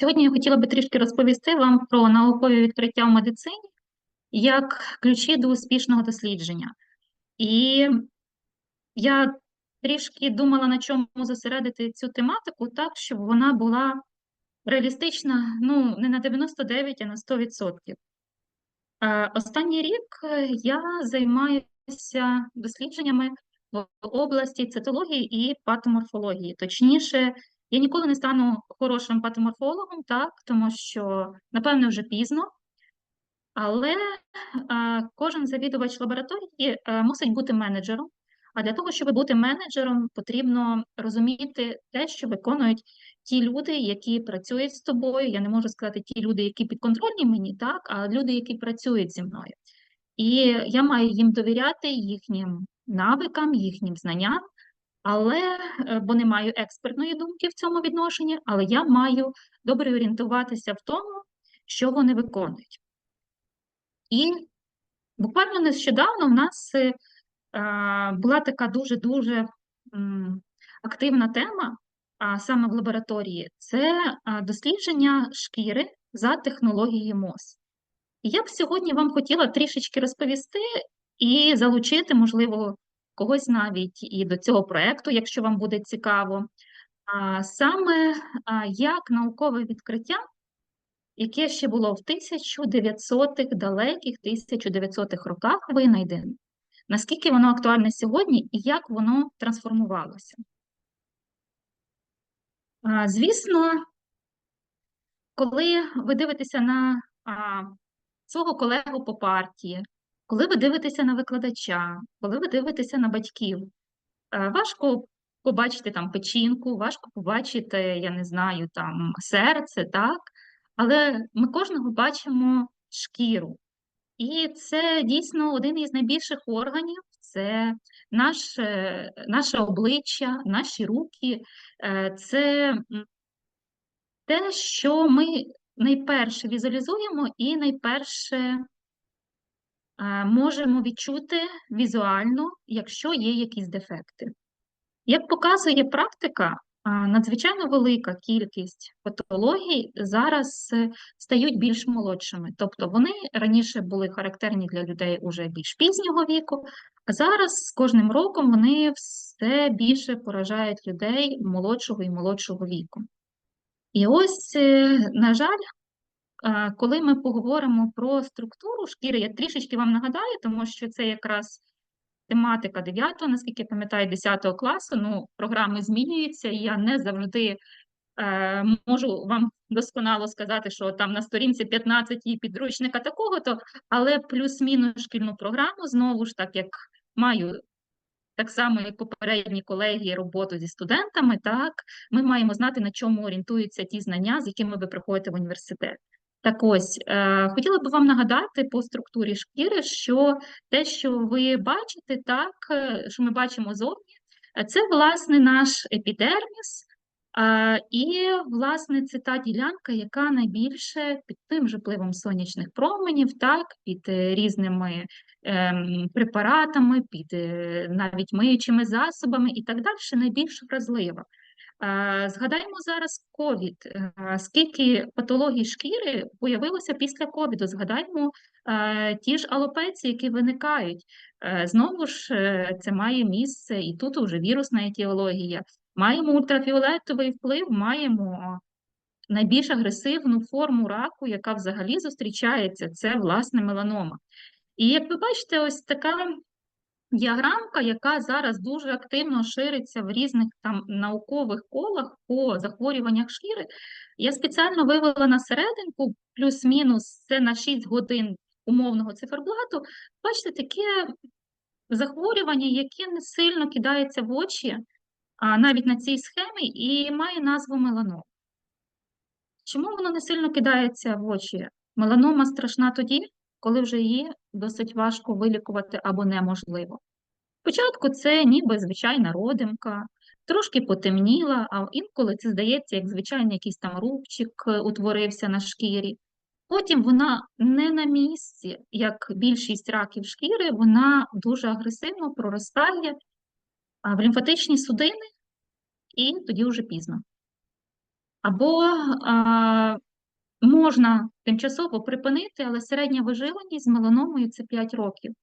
Сьогодні я хотіла би трішки розповісти вам про наукові відкриття в медицині як ключі до успішного дослідження. І я трішки думала, на чому зосередити цю тематику так, щоб вона була реалістична ну, не на 99, а на 100%. Е, Останній рік я займаюся дослідженнями в області цитології і патоморфології. Точніше, я ніколи не стану хорошим патоморфологом, так, тому що, напевно, вже пізно. Але а, кожен завідувач лабораторії а, е, мусить бути менеджером. А для того, щоб бути менеджером, потрібно розуміти те, що виконують ті люди, які працюють з тобою. Я не можу сказати ті люди, які підконтрольні мені, так, а люди, які працюють зі мною. І я маю їм довіряти їхнім навикам, їхнім знанням, але е, бо не маю експертної думки в цьому відношенні, але я маю добре орієнтуватися в тому, що вони виконують. І буквально нещодавно в нас е, була така дуже-дуже активна тема, а саме в лабораторії, це дослідження шкіри за технологією МОЗ. Я б сьогодні вам хотіла трішечки розповісти і залучити, можливо, когось навіть і до цього проєкту, якщо вам буде цікаво, а саме як наукове відкриття, яке ще було в 1900-х, далеких 1900-х роках винайдено, наскільки воно актуальне сьогодні і як воно трансформувалося. Звісно, коли ви дивитеся на свого колегу по партії, коли ви дивитеся на викладача, коли ви дивитеся на батьків, е, важко побачити там печінку, важко побачити, я не знаю, там серце, так? Але ми кожного бачимо шкіру. І це дійсно один із найбільших органів це наше, наше обличчя, наші руки, е, це те, що ми найперше візуалізуємо і найперше можемо відчути візуально, якщо є якісь дефекти. Як показує практика, е, надзвичайно велика кількість патологій зараз е, стають більш молодшими. Тобто вони раніше були характерні для людей уже більш пізнього віку, а зараз з кожним роком вони все більше поражають людей молодшого і молодшого віку. І ось, на жаль, коли ми поговоримо про структуру шкіри, я трішечки вам нагадаю, тому що це якраз тематика 9, наскільки я пам'ятаю, 10 класу, ну, програми змінюються, і я не завжди е, можу вам досконало сказати, що там на сторінці 15 і підручника такого-то, але плюс-мінус шкільну програму, знову ж так, як маю. Так само, як попередні колеги роботу зі студентами, так ми маємо знати, на чому орієнтуються ті знання, з якими ви приходите в університет. Так ось, е, хотіла б вам нагадати по структурі шкіри, що те, що ви бачите, так, е, що ми бачимо зовні, е, це, власне, наш епідерміс, і, власне, це та ділянка, яка найбільше під тим же впливом сонячних променів, так, під різними ем, препаратами, під навіть миючими засобами і так далі, найбільш вразлива. Згадаємо зараз ковід. Скільки патологій шкіри появилося після ковіду? Згадаймо ті ж алопеції, які виникають. Знову ж е, це має місце, і тут вже вірусна етіологія. Маємо ультрафіолетовий вплив, маємо найбільш агресивну форму раку, яка взагалі зустрічається, це власне меланома. І як ви бачите, ось така Діаграмка, яка зараз дуже активно шириться в різних там наукових колах по захворюваннях шкіри, я спеціально вивела на серединку, плюс-мінус це на 6 годин умовного циферблату. Бачите, таке захворювання, яке не сильно кидається в очі, а навіть на цій схемі, і має назву меланом. Чому воно не сильно кидається в очі? Меланома страшна тоді, коли вже її досить важко вилікувати або неможливо. Спочатку це ніби звичайна родимка, трошки потемніла, а інколи це здається, як звичайний якийсь там рубчик е, утворився на шкірі. Потім вона не на місці, як більшість раків шкіри, вона дуже агресивно проростає в лімфатичні судини, і тоді вже пізно. Або а, можна тимчасово припинити, але середня виживаність з меланомою це 5 років.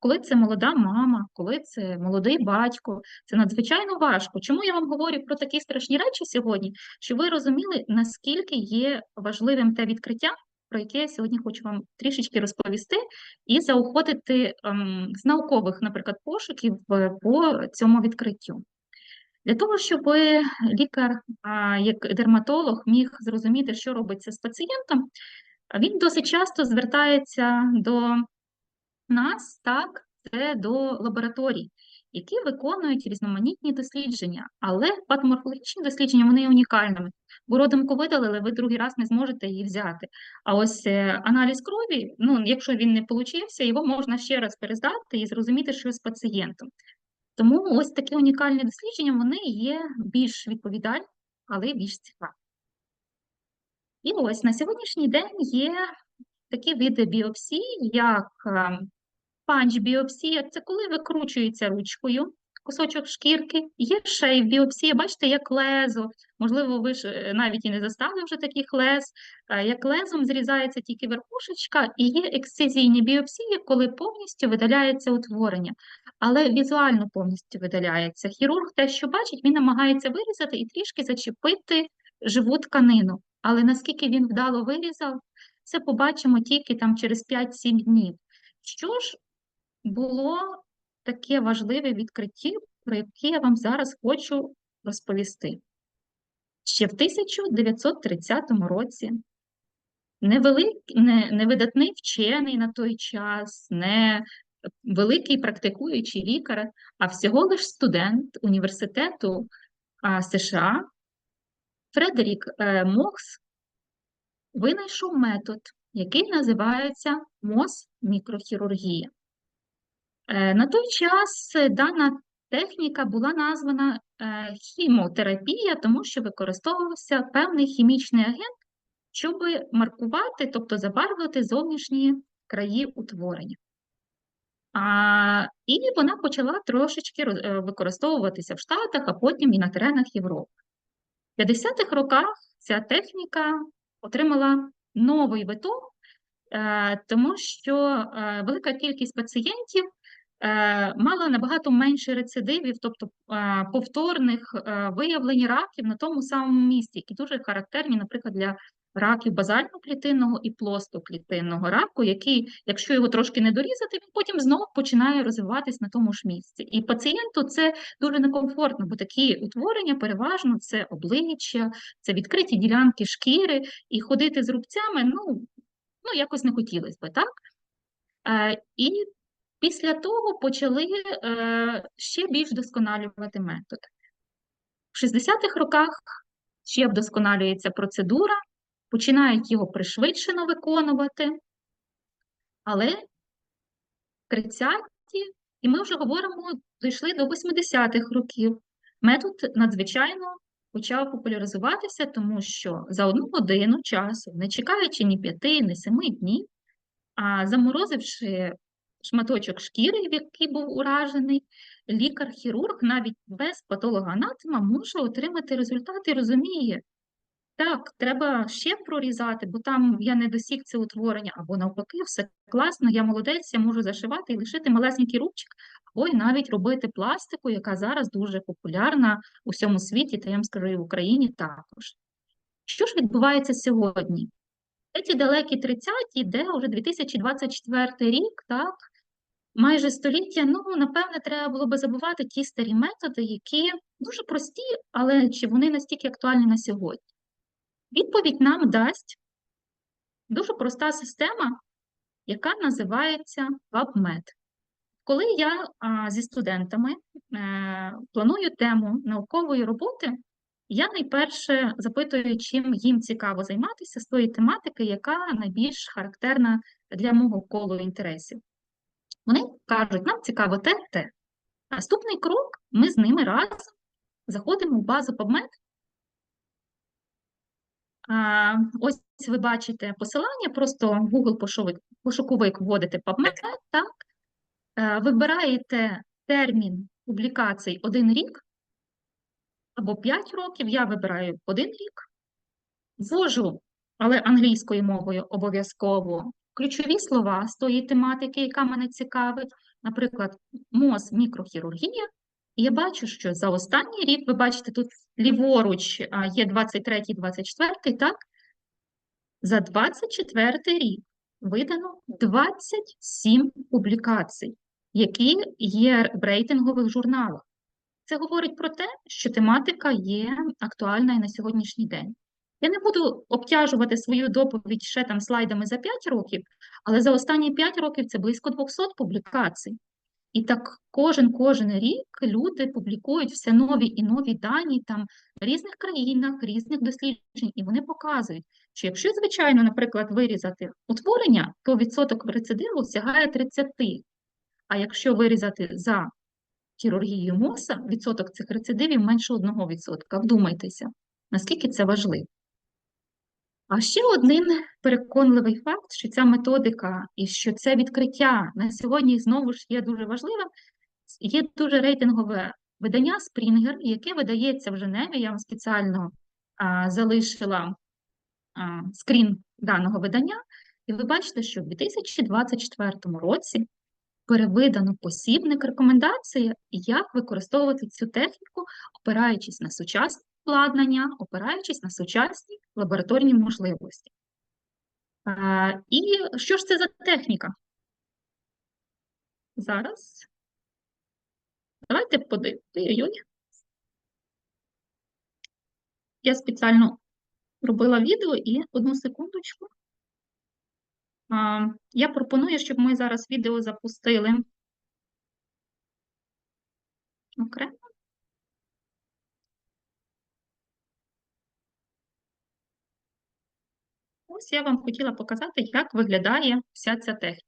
Коли це молода мама, коли це молодий батько, це надзвичайно важко. Чому я вам говорю про такі страшні речі сьогодні? Щоб ви розуміли, наскільки є важливим те відкриття, про яке я сьогодні хочу вам трішечки розповісти, і заохотити ем, з наукових, наприклад, пошуків е, по цьому відкриттю. Для того, щоб лікар, як дерматолог, міг зрозуміти, що робиться з пацієнтом, він досить часто звертається до нас, так, це до лабораторій, які виконують різноманітні дослідження, але патоморфологічні дослідження вони є унікальними. Бо родимку видалили, ви другий раз не зможете її взяти. А ось е, аналіз крові, ну, якщо він не получився, його можна ще раз перездати і зрозуміти, що з пацієнтом. Тому ось такі унікальні дослідження вони є більш відповідальні, але більш цікаві. І ось на сьогоднішній день є такі види біопсій, як панч-біопсія, це коли викручується ручкою кусочок шкірки, є шейв-біопсія, бачите, як лезо, можливо, ви ж е, навіть і не застали вже таких лез, як лезом зрізається тільки верхушечка, і є ексцизійні біопсії, коли повністю видаляється утворення, але візуально повністю видаляється. Хірург те, що бачить, він намагається вирізати і трішки зачепити живу тканину. Але наскільки він вдало вирізав, це побачимо тільки там через 5-7 днів. Що ж було таке важливе відкриття, про яке я вам зараз хочу розповісти. Ще в 1930 році невелик, не, невидатний вчений на той час, не великий практикуючий лікар, а всього лиш студент університету США Фредерік е, Мокс винайшов метод, який називається МОЗ-мікрохірургія. Е, на той час дана техніка була названа е, хімотерапія, тому що використовувався певний хімічний агент, щоб маркувати, тобто забарвити зовнішні краї утворення. А, І вона почала трошечки е, використовуватися в Штатах, а потім і на теренах Європи. В 50-х роках ця техніка отримала новий виток, тому що велика кількість пацієнтів Е, мала набагато менше рецидивів, тобто е, повторних е, виявлень раків на тому самому місці, які дуже характерні, наприклад, для раків базально-клітинного і плостоклітинного раку, який, якщо його трошки не дорізати, він потім знову починає розвиватись на тому ж місці. І пацієнту це дуже некомфортно, бо такі утворення переважно це обличчя, це відкриті ділянки шкіри, і ходити з рубцями ну, ну якось не хотілося би, так? І Після того почали е, ще більш вдосконалювати метод. В 60-х роках ще вдосконалюється процедура, починають його пришвидшено виконувати, але в 30-ті, і ми вже говоримо, дійшли до 80-х років. Метод надзвичайно почав популяризуватися, тому що за одну годину часу, не чекаючи ні п'яти, ні семи днів, а заморозивши шматочок шкіри, який був уражений, лікар-хірург навіть без патологоанатома може отримати результат і розуміє, так, треба ще прорізати, бо там я не досіг це утворення, або навпаки, все класно, я молодець, я можу зашивати і лишити малесенький рубчик, або й навіть робити пластику, яка зараз дуже популярна у всьому світі, та я вам скажу, і в Україні також. Що ж відбувається сьогодні? Ці далекі 30-ті, де вже 2024 рік, так, майже століття, ну, напевне, треба було би забувати ті старі методи, які дуже прості, але чи вони настільки актуальні на сьогодні? Відповідь нам дасть дуже проста система, яка називається PubMed. Коли я а, зі студентами е, планую тему наукової роботи, я найперше запитую, чим їм цікаво займатися з тої тематики, яка найбільш характерна для мого колу інтересів. Вони кажуть, нам цікаво те, те. Наступний крок ми з ними разом заходимо в базу PubMed. Ось ви бачите посилання, просто Google пошуковик вводите PubMed, так, е, вибираєте термін публікацій один рік або 5 років, я вибираю один рік, Ввожу, але англійською мовою обов'язково ключові слова з тої тематики, яка мене цікавить, наприклад, МОЗ мікрохірургія. І я бачу, що за останній рік, ви бачите, тут ліворуч є 23-24, так? За 24 рік видано 27 публікацій, які є в рейтингових журналах. Це говорить про те, що тематика є актуальна і на сьогоднішній день. Я не буду обтяжувати свою доповідь ще там слайдами за 5 років, але за останні 5 років це близько 200 публікацій. І так кожен кожен рік люди публікують все нові і нові дані там в різних країнах, різних досліджень, і вони показують, що якщо, звичайно, наприклад, вирізати утворення, то відсоток рецидиву сягає 30. А якщо вирізати за хірургією МОСа, відсоток цих рецидивів менше 1%. Вдумайтеся, наскільки це важливо. А ще один переконливий факт, що ця методика і що це відкриття на сьогодні знову ж є дуже важливим. Є дуже рейтингове видання Springer, яке видається в Женеві. Я вам спеціально а, залишила а, скрін даного видання, і ви бачите, що в 2024 році перевидано посібник рекомендації, як використовувати цю техніку, опираючись на сучасне обладнання, опираючись на сучасні лабораторні можливості. І що ж це за техніка? Зараз. Давайте подивимося. Я спеціально робила відео і одну секундочку. Я пропоную, щоб ми зараз відео запустили окремо. Ось я вам хотіла показати, як виглядає вся ця техніка.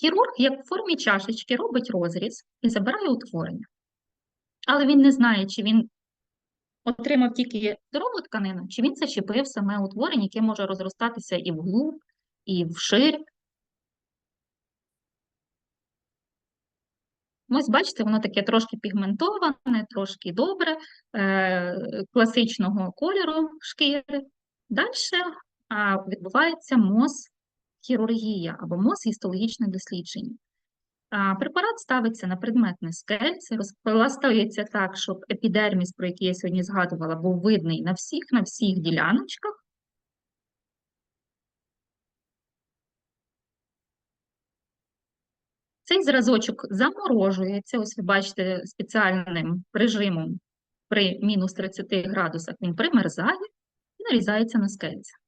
Хірург, як в формі чашечки, робить розріз і забирає утворення. Але він не знає, чи він отримав тільки здорову тканину, чи він зачепив саме утворення, яке може розростатися і вглуб, і вширь. Ось, бачите, воно таке трошки пігментоване, трошки добре, е класичного кольору шкіри. Далі відбувається мозхірургія або мозгістологічне дослідження. Препарат ставиться на предметне скельце, розпластується так, щоб епідерміс, про який я сьогодні згадувала, був видний на всіх, на всіх діляночках. Цей зразочок заморожується, ось ви бачите, спеціальним режимом при мінус 30 градусах він примерзає і нарізається на скельце.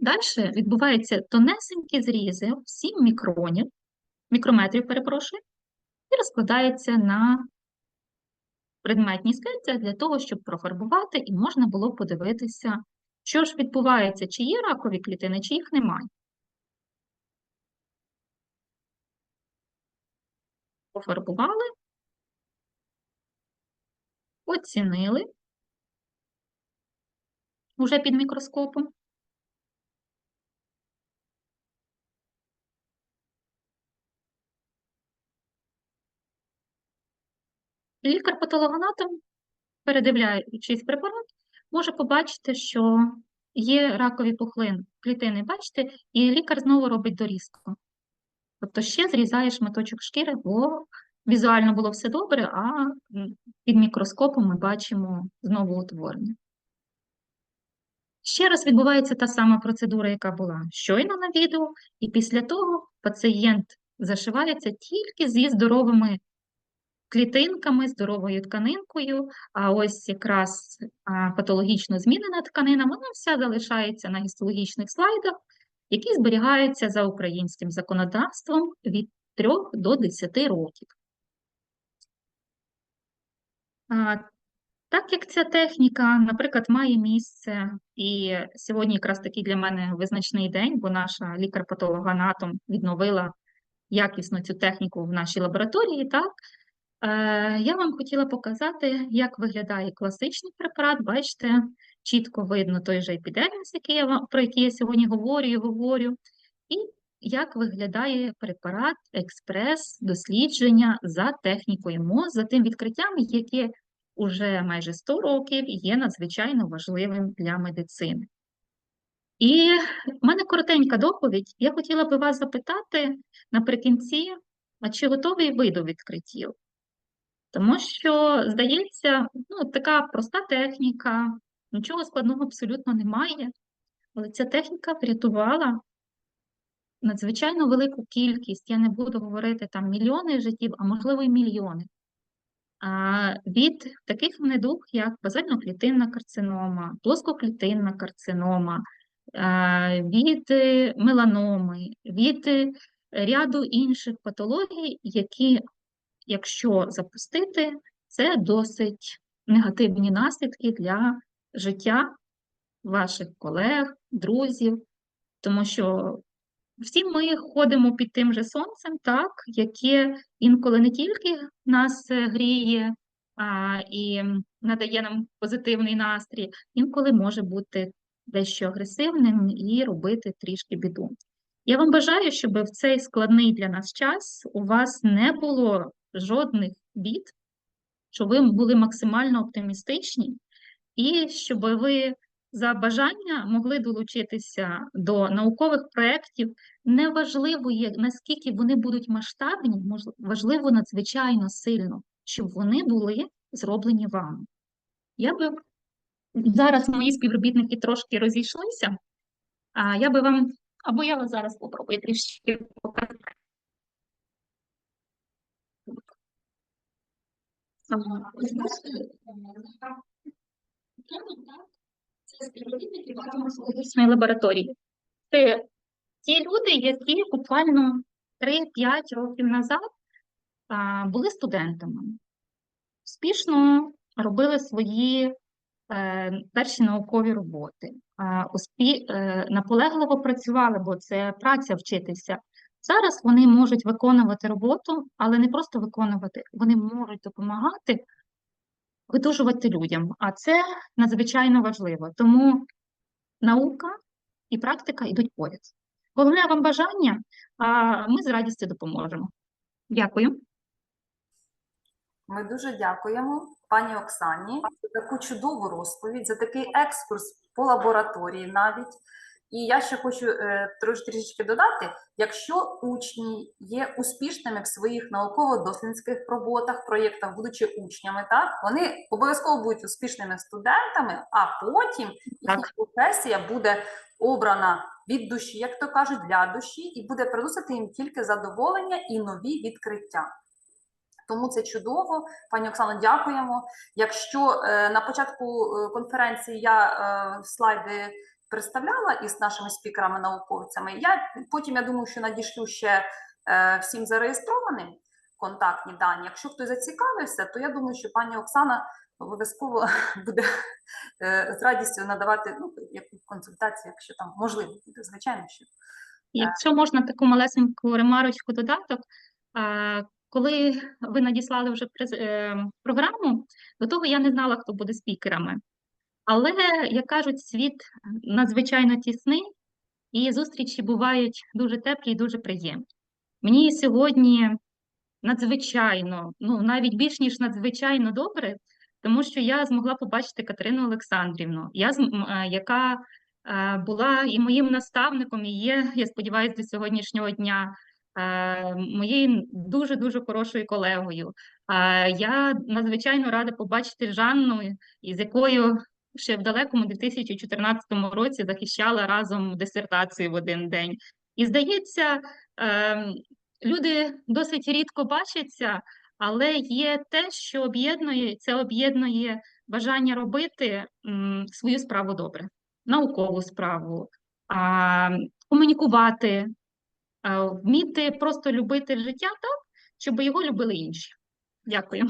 Далі відбуваються тонесенькі зрізи, 7 мікронів, мікрометрів, перепрошую, і розкладається на предметні скельця для того, щоб профарбувати, і можна було подивитися, що ж відбувається, чи є ракові клітини, чи їх немає. Пофарбували, оцінили уже під мікроскопом. Лікар-патологоанатом, передивляючись препарат, може побачити, що є ракові пухлин клітини, бачите, і лікар знову робить дорізку. Тобто ще зрізає шматочок шкіри, бо візуально було все добре, а під мікроскопом ми бачимо знову утворення. Ще раз відбувається та сама процедура, яка була щойно на відео, і після того пацієнт зашивається тільки зі здоровими клітинками, здоровою тканинкою, а ось якраз патологічно змінена тканина, вона вся залишається на гістологічних слайдах, які зберігаються за українським законодавством від 3 до 10 років. Так як ця техніка, наприклад, має місце, і сьогодні якраз такий для мене визначний день, бо наша лікар-патологоанатом відновила якісно цю техніку в нашій лабораторії, так, я вам хотіла показати, як виглядає класичний препарат. Бачите, чітко видно той же епідерміс, який я вам, про який я сьогодні говорю і говорю, і як виглядає препарат експрес-дослідження за технікою МОЗ, за тим відкриттям, яке уже майже 100 років є надзвичайно важливим для медицини. І в мене коротенька доповідь. Я хотіла би вас запитати наприкінці, а чи готовий ви до відкриттів? Тому що, здається, ну, така проста техніка, нічого складного абсолютно немає, але ця техніка врятувала надзвичайно велику кількість, я не буду говорити там мільйони життів, а можливо і мільйони. Від таких недуг, як базально-клітинна карцинома, плоскоклітинна карцинома, від е, меланоми, від е, ряду інших патологій, які, якщо запустити, це досить негативні наслідки для життя ваших колег, друзів, тому що всі ми ходимо під тим же сонцем, так, яке інколи не тільки нас е, гріє а, і надає нам позитивний настрій, інколи може бути дещо агресивним і робити трішки біду. Я вам бажаю, щоб в цей складний для нас час у вас не було жодних бід, щоб ви були максимально оптимістичні, і щоб ви за бажання могли долучитися до наукових проєктів. Неважливо є, наскільки вони будуть масштабні, важливо надзвичайно сильно, щоб вони були зроблені вами. Я би зараз мої співробітники трошки розійшлися, а я би вам, або я вас зараз попробую трішки показати. Ага. Це співробітники багатомасологічної лабораторії. Це ті люди, які буквально 3-5 років назад були студентами, успішно робили свої е, перші наукові роботи, е, наполегливо працювали, бо це праця вчитися. Зараз вони можуть виконувати роботу, але не просто виконувати, вони можуть допомагати видужувати людям, а це надзвичайно важливо. Тому наука і практика йдуть поряд. Головне вам бажання, а ми з радістю допоможемо. Дякую. Ми дуже дякуємо пані Оксані за таку чудову розповідь, за такий екскурс по лабораторії навіть. І я ще хочу е, трішечки додати: якщо учні є успішними в своїх науково-дослідницьких роботах, проєктах, будучи учнями, так вони обов'язково будуть успішними студентами, а потім їхня професія буде обрана від душі, як то кажуть, для душі, і буде приносити їм тільки задоволення і нові відкриття. Тому це чудово, пані Оксано, дякуємо. Якщо е, на початку е, конференції я е, слайди представляла із нашими спікерами-науковцями, я потім я думаю, що надішлю ще е, всім зареєстрованим контактні дані. Якщо хтось зацікавився, то я думаю, що пані Оксана обов'язково буде е, з радістю надавати ну, яку консультацію, якщо там можливо буде, звичайно, що. Якщо можна таку малесеньку ремарочку додаток, коли ви надіслали вже е, програму, до того я не знала, хто буде спікерами. Але, як кажуть, світ надзвичайно тісний, і зустрічі бувають дуже теплі і дуже приємні. Мені сьогодні надзвичайно, ну навіть більш ніж надзвичайно добре, тому що я змогла побачити Катерину Олександрівну, я, е, яка е, була і моїм наставником, і є, я сподіваюся, до сьогоднішнього дня е, моєю дуже-дуже хорошою колегою. Я надзвичайно рада побачити Жанну, із якою ще в далекому 2014 році захищала разом дисертацію в один день. І здається, ем, люди досить рідко бачаться, але є те, що об'єднує, це об'єднує бажання робити свою справу добре, наукову справу, комунікувати, вміти просто любити життя так, щоб його любили інші. Дякую.